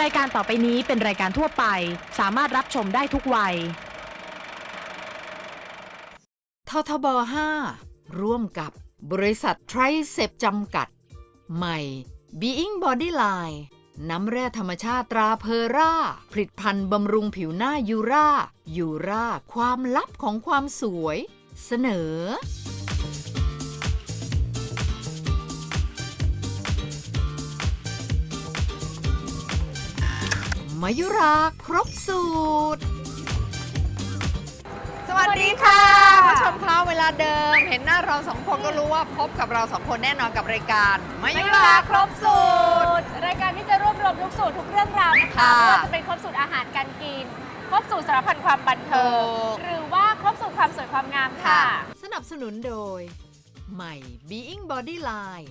รายการต่อไปนี้เป็นรายการทั่วไป สามารถรับชมได้ทุกวัย ททบ 5 ร่วมกับบริษัทไทรเซปจำกัด ใหม่ Being Body Line น้ำแร่ธรรมชาติตราเพอร่า ผลิตภัณฑ์บำรุงผิวหน้ายูรายูราความลับของความสวย เสนอ มายุราครบสูตร สวัสดีค่ะผู้ชมคะเวลาเดิม เห็นหน้าเราสองคนก็รู้ว่าพบกับเราสองคนแน่นอนกับรายการมายุราครบสูตร รายการที่จะรวบรวมทุกสูตรทุกเรื่องราวนะคะค่ะไม่ว่าจะเป็นครบสูตรอาหารการกิน ครบสูตรสารพันความบันเทิง ถูก หรือว่าครบสูตรความสวยความงามค่ะ สนับสนุนโดย ใหม่ Being Body Line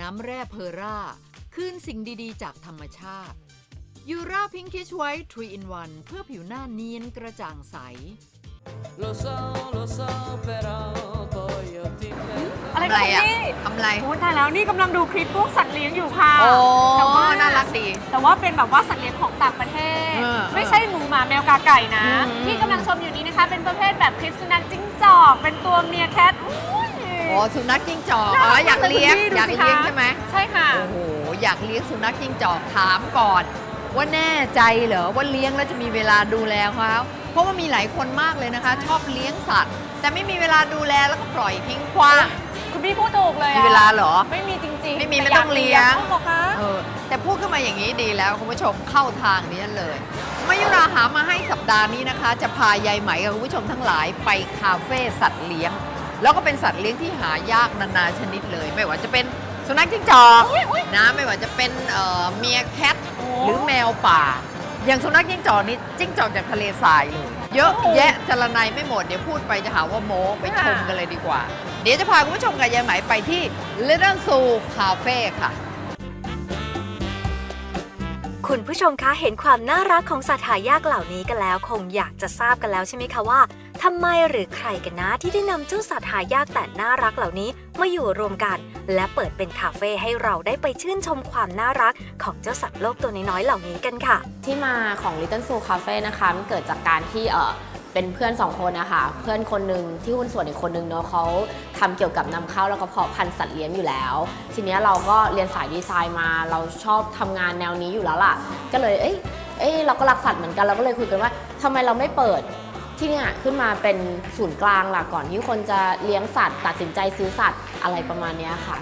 น้ำแร่เพอร่า คืนสิ่งดีๆ จากธรรมชาติ ยูราพิงคิชไวท์3 in 1 เพื่อผิวหน้าเนียนกระจ่างใส Lo so, lo so, però poi io ti perdo. อะไรทำไรกันอะนี่ทำไร โอ้ตายแล้วนี่กำลังดูคลิปพวกสัตว์เลี้ยงอยู่ค่ะโอ้แต่ว่าน่ารักดี แต่ว่าเป็นแบบว่าสัตว์เลี้ยงของต่างประเทศ เออไม่ใช่หมูหมาแมวกาไก่นะ อืม ที่กำลังชมอยู่นี้นะคะ เป็นประเภทแบบคลิปสุนัขจิ้งจอก เป็นตัวเมียแคทอุ้ย โอ้สุนัขจิ้งจอกน่าอ๋รัอกอยากเลี้ยงมากเลยคุณพี่อยากดูสิเลี้ยงคะใช่ไหม ใช่ค่ะ โอ้โห อยากเลี้ยงสุนัขจิ้งจอกถามก่อน ว่าแน่ใจเหรอว่าเลี้ยงแล้วจะมีเวลาดูแลเขาเพราะว่ามีหลายคนมากเลยนะคะ ชอบเลี้ยงสัตว์ แต่ไม่มีเวลาดูแลแล้วก็ปล่อยทิ้งขว้าง คุณพี่พูดถูกเลยมีอะเวลาเหรอ ไม่มีจริงๆไม่มีแต่ไม่ต้องเลี้ยงากเหรอคะเออแต่พูดขึ้นมาอย่างนี้ดีแล้วคุณผู้ชมเข้าทางนี้เลยมายุราหามาให้สัปดาห์นี้นะคะ จะพายายไหมกับคุณผู้ชมทั้งหลายไปคาเฟ่สัตว์เลี้ยง แล้วก็เป็นสัตว์เลี้ยงที่หายากนานาชนิดเลย ไม่ว่าจะเป็น สุนัขจิ้งจอกนะไม่ว่าจะเป็นเอ่อเมียแคทหรือแมวป่า อย่างสุนัขจิ้งจอกนี่จิ้งจอกจากทะเลทรายเลย เยอะแยะจรนัยไม่หมดเดี๋ยวพูดไปจะหาว่าโม้ไปชมกันเลยดีกว่า เดี๋ยวจะพาคุณผู้ชมกับยายไหมไปที่ Little Zoo Cafe ค่ะคุณผู้ชมคะเห็นความน่ารักของสัตว์หายากเหล่านี้กันแล้ว คงอยากจะทราบกันแล้วใช่ไหมคะว่า ทำไมหรือใครกันนะที่ได้นำเจ้าสัตว์หายากแต่น่ารักเหล่านี้มาอยู่รวมกัน และเปิดเป็นคาเฟ่ให้เราได้ไปชื่นชมความน่ารักของเจ้าสัตว์โลกตัวน้อยๆเหล่านี้กันค่ะ ที่มาของ Little Zoo Cafe นะคะมันเกิดจากการที่เออเป็นเพื่อนสองคนนะคะเพื่อนคนหนึ่งที่หุ้นส่วนอีกคนหนึ่งเนาะเขาทำเกี่ยวกับนำเข้าแล้วก็เพาะพันธุ์สัตว์เลี้ยงอยู่แล้ว ทีนี้เราก็เรียนสายดีไซน์มาเราชอบทำงานแนวนี้อยู่แล้วล่ะ ก็เลยเอ้ยเอ้ยเราก็รักสัตว์เหมือนกันเราก็เลยคุยกันว่าทำไมเราไม่เปิด ที่เนี่ยขึ้นมาเป็นศูนย์กลางหล่ะก่อนที่คนจะเลี้ยงสัตว์ ตัดสินใจซื้อสัตว์อะไรประมาณนี้ค่ะ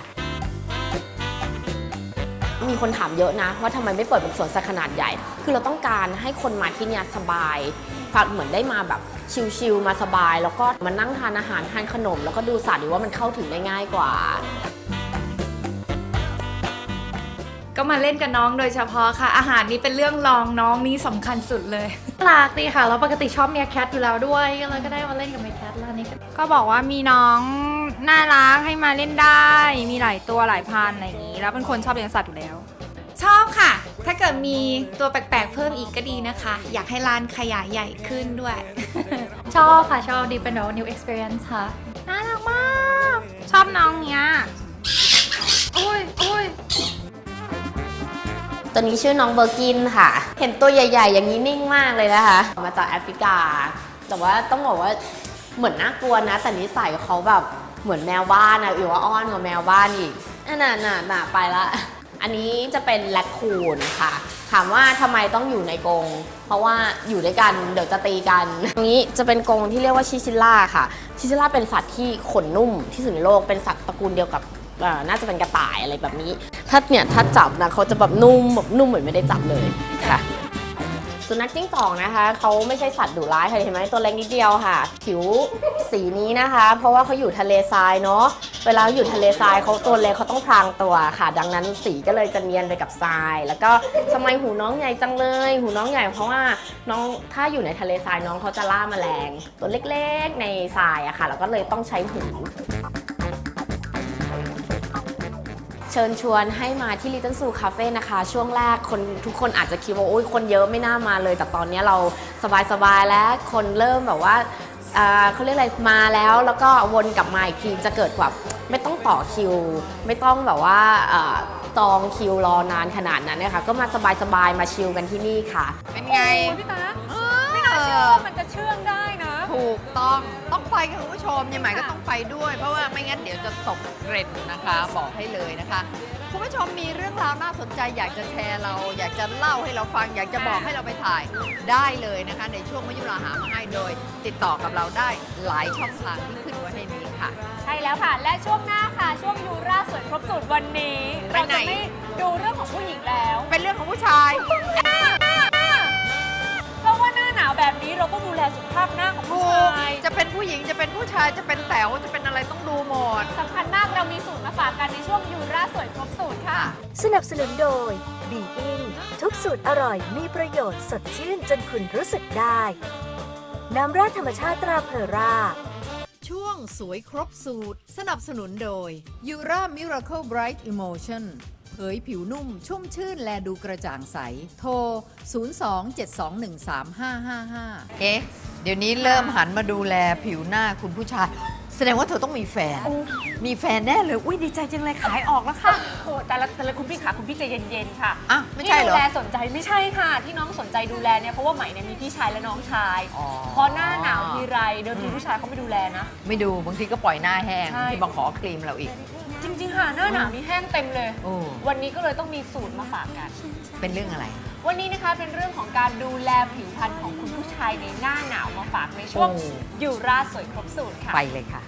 มีคนถามเยอะนะ ว่าทำไมไม่เปิดเป็นสวนสัตว์ขนาดใหญ่ คือเราต้องการให้คนมาที่เนี่ยสบายเหมือนได้มาแบบชิลๆมาสบาย แล้วก็มานั่งทานอาหารทานขนม แล้วก็ดูสัตว์ดีว่ามันเข้าถึงได้ง่ายกว่าก็มาเล่นกับน้องโดยเฉพาะค่ะ อาหารนี้เป็นเรื่องรองน้องนี่สำคัญสุดเลย รักดีค่ะเราปกติชอบเมียแคทอยู่แล้วด้วยก็เลยก็ได้มาเล่นกับเมียแคทแล้วอันนี้ก็ก็บอกว่ามีน้องน่ารักให้มาเล่นได้ มีหลายตัวหลายพันธุ์อะไรอย่างนี้ แล้วเป็นคนชอบเลี้ยงสัตว์อยู่แล้ว ชอบค่ะ ถ้าเกิดมีตัวแปลกๆเพิ่มอีกก็ดีนะคะ อยากให้ร้านขยายใหญ่ขึ้นด้วย ชอบค่ะชอบดีเป็นแบบ new experience ค่ะ น่ารักมาก ชอบน้องเนี้ยอุ้ยอุ้ย ตัวนี้ชื่อน้องเบอร์กินค่ะ เห็นตัวใหญ่ ๆ อย่างนี้นิ่งมากเลยนะคะ มาจากแอฟริกา แต่ว่าต้องบอกว่าเหมือนน่ากลัวนะ แต่นิสัยเขาแบบเหมือนแมวบ้านอะหรือว่าอ้อนกว่าแมวบ้านอีกอันน่ะน่ะน่ะไปละ อันนี้จะเป็นแรคคูนค่ะ ถามว่าทำไมต้องอยู่ในกรง เพราะว่าอยู่ด้วยกันเดี๋ยวจะตีกัน ตรงนี้จะเป็นกรงที่เรียกว่าชิชิล่าค่ะ ชิชิล่าเป็นสัตว์ที่ขนนุ่มที่สุดในโลก เป็นสัตว์ตระกูลเดียวกับ น่าจะเป็นกระต่ายอะไรแบบนี้ ถ้าเนี่ยถ้าจับนะเขาจะแบบนุ่มแบบนุ่มเหมือนไม่ได้จับเลยค่ะสุนัขจิ้งจอกนะคะเขาไม่ใช่สัตว์ดุร้ายค่ะเห็นไหมตัวเล็กนิดเดียวค่ะ ผิวสีนี้นะคะ เพราะว่าเขาอยู่ทะเลทรายเนาะเวลาอยู่ทะเลทรายเขาตัวเล็กเขาต้องพรางตัวค่ะ ดังนั้นสีก็เลยจะเนียนไปกับทราย แล้วก็ทำไมหูน้องใหญ่จังเลย หูน้องใหญ่เพราะว่าน้องถ้าอยู่ในทะเลทรายน้องเขาจะล่าแมลง ตัวเล็กๆในทรายอะค่ะ แล้วก็เลยต้องใช้หู เชิญชวนให้มาที่ Little Zoo Cafe นะคะ ช่วงแรกคนทุกคนอาจจะคิดว่าโอ้ยคนเยอะไม่น่ามาเลย แต่ตอนนี้เราสบายๆแล้วคนเริ่มแบบว่าอ่าเขาเรียกอะไรมาแล้วแล้วก็วนกลับมาอีกทีจะเกิดแบบไม่ต้องต่อคิว ไม่ต้องแบบว่าอ่าจองคิวรอนานขนาดนั้นนะคะก็มาสบายๆมาชิลกันที่นี่ค่ะ เป็นไงโอ้ยพี่ตาเอไม่น่าเชื่ออว่ามันจะเชื่องได้นะ ถูกต้องต้องไปค่ะคุณผู้ชมยังไงก็ต้องไปด้วย เพราะว่าไม่งั้นเดี๋ยวจะตกเทรนด์นะคะ บอกให้เลยนะคะคุณผู้ชมมีเรื่องราวน่าสนใจ อยากจะแชร์เรา อยากจะเล่าให้เราฟัง อยากจะบอกให้เราไปถ่ายได้เลยนะคะ ในช่วงมยุราหามาให้โดย ติดต่อกับเราได้หลายช่องทางที่ขึ้นไว้ให้นี้ค่ะ ใช่แล้วค่ะ และช่วงหน้าค่ะ ช่วงยูราสวยครบสูตรวันนี้ไปเราไหนจะไม่ดูเรื่องของผู้หญิงแล้ว เป็นเรื่องของผู้ชาย ผู้หญิงจะเป็นผู้ชายจะเป็นแต๋วจะเป็นอะไรต้องดูหมด สำคัญมากเรามีสูตรมาฝากกันในช่วงยูราสวยครบสูตรค่ะ สนับสนุนโดยบีอิงทุกสูตรอร่อยมีประโยชน์สดชื่นจนคุณรู้สึกได้ น้ำราดธรรมชาติตราเพอร่า ช่วงสวยครบสูตร สนับสนุนโดย Ura Miracle Bright Emotion เผยผิวนุ่มชุ่มชื่นและดูกระจ่างใส โทร 027213555 เอ๊ะ เดี๋ยวนี้เริ่มหันมาดูแลผิวหน้าคุณผู้ชาย แสดงว่าเธอต้องมีแฟน มีแฟนแน่เลย อุ้ยดีใจจังเลยขายออกแล้วค่ะ โอ้แต่ละแต่ละคุณพี่ขาคุณพี่ใจเย็นๆค่ะอะไม่ใช่เหรที่อดูแลสนใจไม่ใช่ค่ะ ที่น้องสนใจดูแลเนี่ยเพราะว่าใหม่เนี่ยมีพี่ชายและน้องชาย อ๋อ พอหน้าหนาวทีไรเดิมทีผู้ชายเขาไม่ดูแลนะ ไม่ดูบางทีก็ปล่อยหน้าแห้งใช่บางทีมาขอครีมเราอีก จริงๆค่ะหน้าหนาวนี่แห้งเต็มเลย โอ้ วันนี้ก็เลยต้องมีสูตรมาฝากกัน เป็นเรื่องอะไร วันนี้นะคะเป็นเรื่องของการดูแลผิวพรรณของคุณผู้ชายในหน้าหนาวมาฝากในช่วงโอ้ยูราสวยครบสูตรค่ะ ไปเลยค่ะ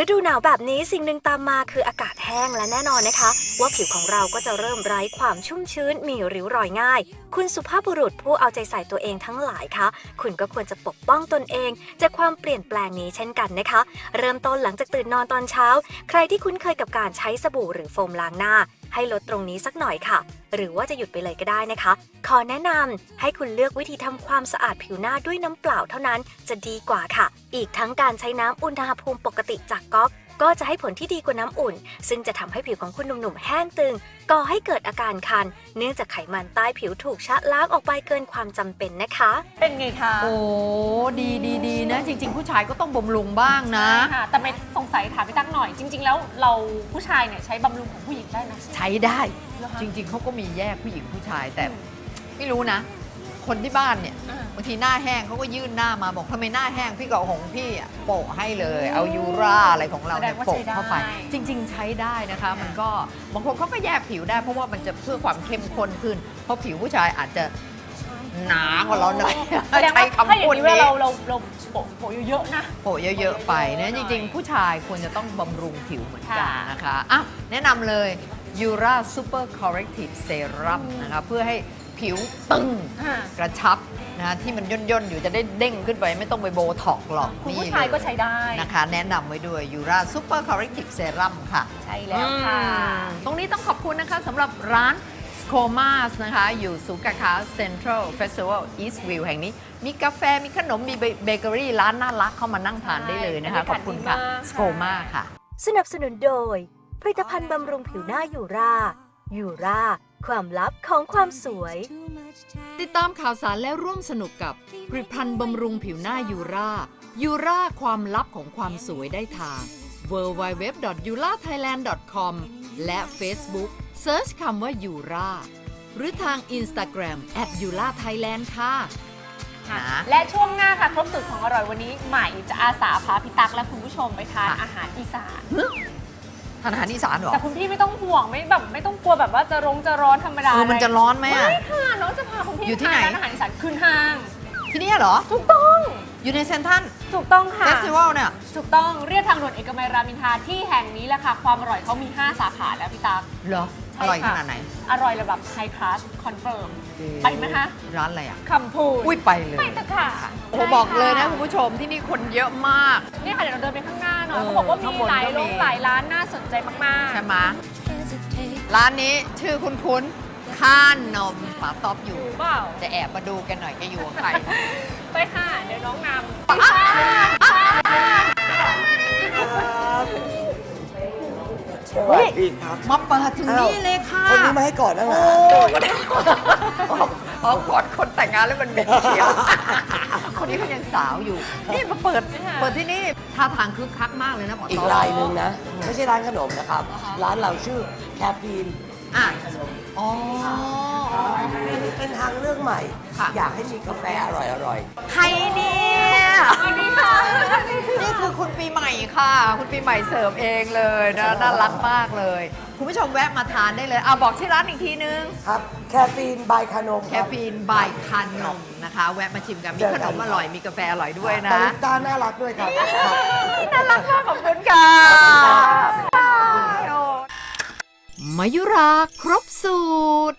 ฤดูหนาวแบบนี้สิ่งหนึ่งตามมาคืออากาศแห้งและแน่นอนนะคะ ว่าผิวของเราก็จะเริ่มไร้ความชุ่มชื้นมีริ้วรอยง่าย คุณสุภาพบุรุษผู้เอาใจใส่ตัวเองทั้งหลายคะ คุณก็ควรจะปกป้องตนเองจากความเปลี่ยนแปลงนี้เช่นกันนะคะ เริ่มต้นหลังจากตื่นนอนตอนเช้า ใครที่คุ้นเคยกับการใช้สบู่หรือโฟมล้างหน้า ให้ลดตรงนี้สักหน่อยค่ะ หรือว่าจะหยุดไปเลยก็ได้นะคะ ขอแนะนำให้คุณเลือกวิธีทำความสะอาดผิวหน้าด้วยน้ำเปล่าเท่านั้นจะดีกว่าค่ะ อีกทั้งการใช้น้ำอุณหภูมิปกติจากก๊อก ก็จะให้ผลที่ดีกว่าน้ำอุ่น ซึ่งจะทำให้ผิวของคุณหนุ่มๆแห้งตึง ก่อให้เกิดอาการคัน เนื่องจากไขมันใต้ผิวถูกชะล้างออกไปเกินความจำเป็นนะคะ เป็นไงคะโอ้ดีดีดีนะ จริง ๆ ผู้ชายก็ต้องบำรุงบ้างนะ ใช่ค่ะแต่ไม่สงสัยถามพี่ตั๊กหน่อย จริง ๆ แล้วเราผู้ชายเนี่ยใช้บำรุงของผู้หญิงได้ไหม ใช้ได้ เหรอคะจริง ๆเขาก็มีแยกผู้หญิงผู้ชายแต่ไม่รู้นะ คนที่บ้านเนี่ยอ่าบางทีหน้าแห้งเขาก็ยื่นหน้ามาบอกทำไมหน้าแห้งพี่ก็เอาของพี่อะโปะให้เลย เอายูราอะไรของเราเนี่ยแสดงว่าโปะใช้ได้ เข้าไป จริง ๆ ใช้ได้นะคะ มันก็บางคนเขาก็แยกผิวได้ เพราะว่ามันจะเพื่อความเข้มข้นขึ้น เพราะผิวผู้ชายอาจจะหนากว่าเราหน่อยแสดงว่าใช้ถ้าคำอย่าพูงดนี้เวลานี้เราเราเราโปะโปะเยอะๆนะ โปะเยอะๆไปนะจริง ๆ ผู้ชายควรจะต้องบำรุงผิวเหมือนกันค่ะ นะคะอะแนะนำเลย Ura Super Corrective Serum นะคะเพื่อให้ ผิวตึงอ่ากระชับนะที่มันย่นๆอยู่จะได้เด้งขึ้นไปไม่ต้องไปโบท็อกซ์หรอกคุณนี่ผู้ชายก็ใช้ได้นะคะ แนะนำไว้ด้วย Ura Super Corrective Serum ค่ะ ใช่แล้วค่ะตรงนี้ต้องขอบคุณนะคะสำหรับร้าน s c o m a s นะคะ อยู่ศูนย์การค้า Central Festival East View แห่งนี้ มีกาแฟมีขนม มีเบเกอรี่ ร้านน่ารักเข้ามานั่งทานได้เลยนะคะ ใช่ขอบคุณค่ะบรรยากาศดีมาก s c o m a ค่ะ สนับสนุนโดย ผลิตภัณฑ์บำรุงผิวหน้ายูรายูรา ความลับของความสวย ติดตามข่าวสารและร่วมสนุกกับผลิตภัณฑ์บำรุงผิวหน้ายูรายูราความลับของความสวยได้ทาง w w w y u r a t h a i l a n d c o m และ Facebook Search คำว่ายูราหรือทาง Instagram at y u r a Thailand ค่ะ ค่ะนะและช่วงหน้าค่ะ ครบสูตรของอร่อยวันนี้ใหม่จะอาสาพาพี่ตั๊กและคุณผู้ชมไปทานค่ะอาหารอีสาน ทานอาหารอีสานเหรอแต่คุณพี่ไม่ต้องห่วงไม่แบบไม่ต้องกลัวแบบว่าจะร้งจะร้อนธรรมดาเออมันจะร้อนไหมอะไม่ค่ะน้องจะพาคุณพี่อยู่ที่ไปทานไหนร้านอาหารอีสานขึ้นห้าง ที่นี่เหรอ ถูกต้อง อยู่ในเซนทรัลถูกต้องค่ะเฟสติวัลเนี่ยถูกต้องเรียกทางด่วนเอกมัยรามอินทราที่แห่งนี้แหละค่ะ ความอร่อยเขามี 5 สาขาแล้วพี่ตั๊กเหรอใช่ อร่อยขค่ะนาดไหน อร่อยระดับไฮคลาสคอนเฟิร์มไปไหมคะ ร้านอะไรอะคำพูดอุ้ยไปเลยไปเถอะค่ะโอ้โหบอกเลยนะคุณผู้ชมที่นี่คนเยอะมากนี่ค่ะเดี๋ยวเราเดินไปข้างหน้าหน่อยเออเขาบอกว่าข้างมีบนหลายก็โรมีงหลายร้านน่าสนใจมากใช่ไหมร้านนี้ชื่อคุณคุ้นๆข้านนมป๋าต๊อบอยู่ๆถูกเปล่าจะแอบมาดูกันหน่อยแกอยู่กับใครไปค่ะเดี๋ยวน้องนำ สวัสดีครับ มาเปิดถึงนี่เลยค่ะคนนี้มาให้ก่อนนะเหรอโอ้อ๋อกอดคนแต่งงานแล้วมันเบ็ดเขียว คนนี้เขายังสาวอยู่ นี่มาเปิดเปิดที่นี่ท่าทางคึกคักมากเลยนะป๋าอีกต๊อบรายหนึ่งนะ ไม่ใช่ร้านขนมนะครับ ร้านเราชื่อแคฟฟีนอะ อ๋อ เป็นเป็นทางเลือกใหม่ ค่ะ อยากให้มีกาแฟอร่อยอร่อยใครเนี่ยสวัสดีค่ะนี่คือคุณปีใหม่ค่ะ คุณปีใหม่เสิร์ฟเองเลยนะน่ารักมากเลย คุณผู้ชมแวะมาทานได้เลยเอาบอกที่ร้านอีกทีนึงครับ แคฟีนบายคานมแคฟีนบายคานมนะคะ แวะมาชิมกันมีขนมอร่อยมีกาแฟอร่อยด้วยบานะริสต้าน่ารักด้วยครับครับ น่ารักมากขอบคุณค่ะ มายุราครบสูตร